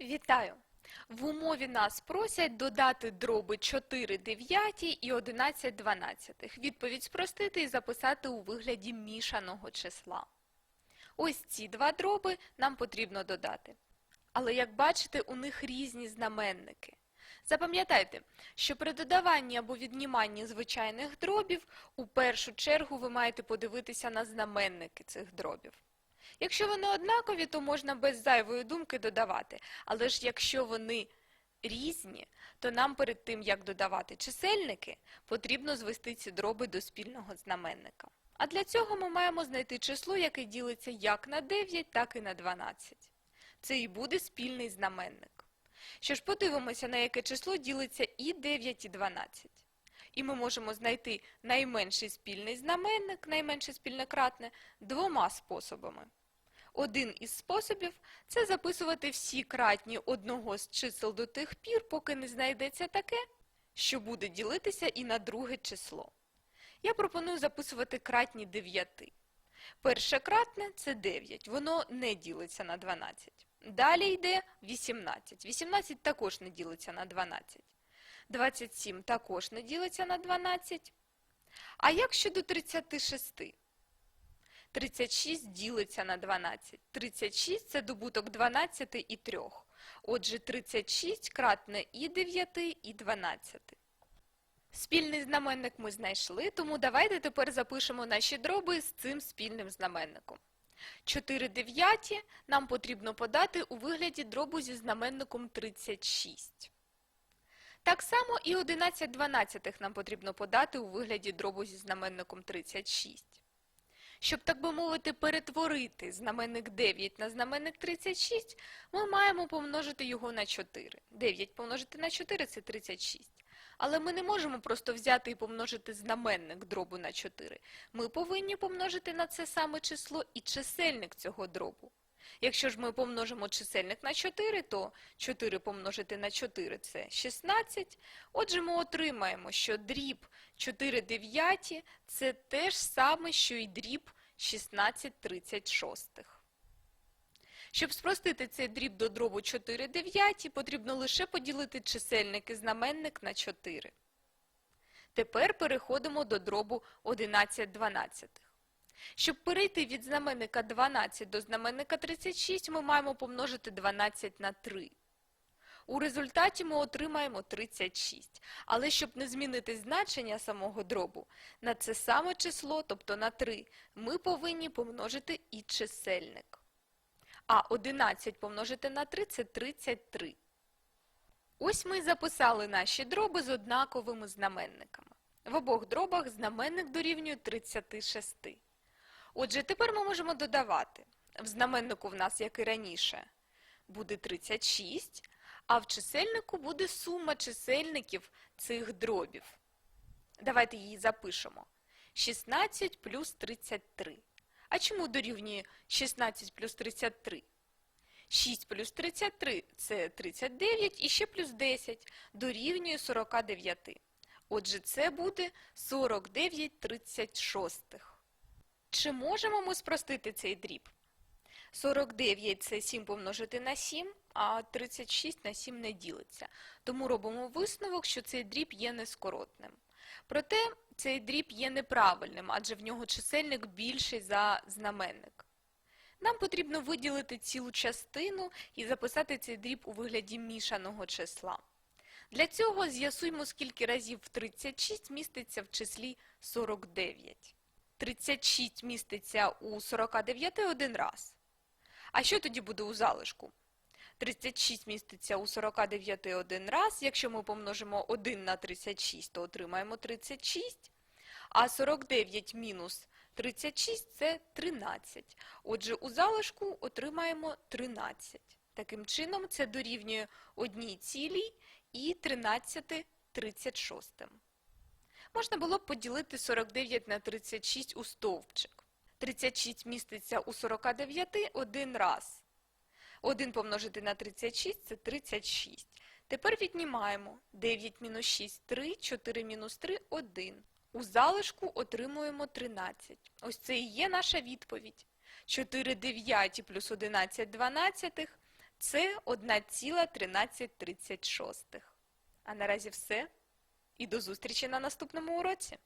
Вітаю! В умові нас просять додати дроби 4 дев'яті і 11 дванадцятих. Відповідь спростити і записати у вигляді мішаного числа. Ось ці два дроби нам потрібно додати. Але як бачите, у них різні знаменники. Запам'ятайте, що при додаванні або відніманні звичайних дробів у першу чергу ви маєте подивитися на знаменники цих дробів. Якщо вони однакові, то можна без зайвої думки додавати. Але ж якщо вони різні, то нам перед тим, як додавати чисельники, потрібно звести ці дроби до спільного знаменника. А для цього ми маємо знайти число, яке ділиться як на 9, так і на 12. Це і буде спільний знаменник. Що ж, подивимося, на яке число ділиться і 9, і 12. І ми можемо знайти найменший спільний знаменник, найменше спільне кратне, двома способами. Один із способів – це записувати всі кратні одного з чисел до тих пір, поки не знайдеться таке, що буде ділитися і на друге число. Я пропоную записувати кратні 9. Перше кратне – це 9, воно не ділиться на 12. Далі йде 18. 18 також не ділиться на 12. 27 також не ділиться на 12. А як щодо 36? 36 ділиться на 12. 36 – це добуток 12 і 3. Отже, 36 кратне і 9, і 12. Спільний знаменник ми знайшли, тому давайте тепер запишемо наші дроби з цим спільним знаменником. 4 дев'яті нам потрібно подати у вигляді дробу зі знаменником 36. Так само і 11 дванадцятих нам потрібно подати у вигляді дробу зі знаменником 36. Щоб, так би мовити, перетворити знаменник 9 на знаменник 36, ми маємо помножити його на 4. 9 помножити на 4 – це 36. Але ми не можемо просто взяти і помножити знаменник дробу на 4. Ми повинні помножити на це саме число і чисельник цього дробу. Якщо ж ми помножимо чисельник на 4, то 4 помножити на 4 – це 16. Отже, ми отримаємо, що дріб 4 дев'яті – це те ж саме, що й дріб 16 36. Щоб спростити цей дріб до дробу 4 дев'яті, потрібно лише поділити чисельник і знаменник на 4. Тепер переходимо до дробу 11 дванадцятих. Щоб перейти від знаменника 12 до знаменника 36, ми маємо помножити 12 на 3. У результаті ми отримаємо 36. Але щоб не змінити значення самого дробу, на це саме число, тобто на 3, ми повинні помножити і чисельник. А 11 помножити на 3 – це 33. Ось ми записали наші дроби з однаковими знаменниками. В обох дробах знаменник дорівнює 36. Отже, тепер ми можемо додавати. В знаменнику в нас, як і раніше, буде 36, а в чисельнику буде сума чисельників цих дробів. Давайте її запишемо. 16 плюс 33. А чому дорівнює 16 плюс 33? 6 плюс 33 – це 39, і ще плюс 10 дорівнює 49. Отже, це буде 49 36. Чи можемо ми спростити цей дріб? 49 – це 7 помножити на 7, а 36 на 7 не ділиться. Тому робимо висновок, що цей дріб є нескоротним. Проте цей дріб є неправильним, адже в нього чисельник більший за знаменник. Нам потрібно виділити цілу частину і записати цей дріб у вигляді мішаного числа. Для цього з'ясуємо, скільки разів 36 міститься в числі 49. 36 міститься у 49 один раз. А що тоді буде у залишку? 36 міститься у 49 один раз. Якщо ми помножимо 1 на 36, то отримаємо 36. А 49 мінус 36 – це 13. Отже, у залишку отримаємо 13. Таким чином, це дорівнює 1 цілій і 13 36. Можна було б поділити 49 на 36 у стовпчик. 36 міститься у 49 один раз. 1 помножити на 36 – це 36. Тепер віднімаємо. 9 мінус 6 – 3, 4 мінус 3 – 1. У залишку отримуємо 13. Ось це і є наша відповідь. 4 дев'яті плюс 11 дванадцятих Це 1,1336. А наразі все. І до зустрічі на наступному уроці.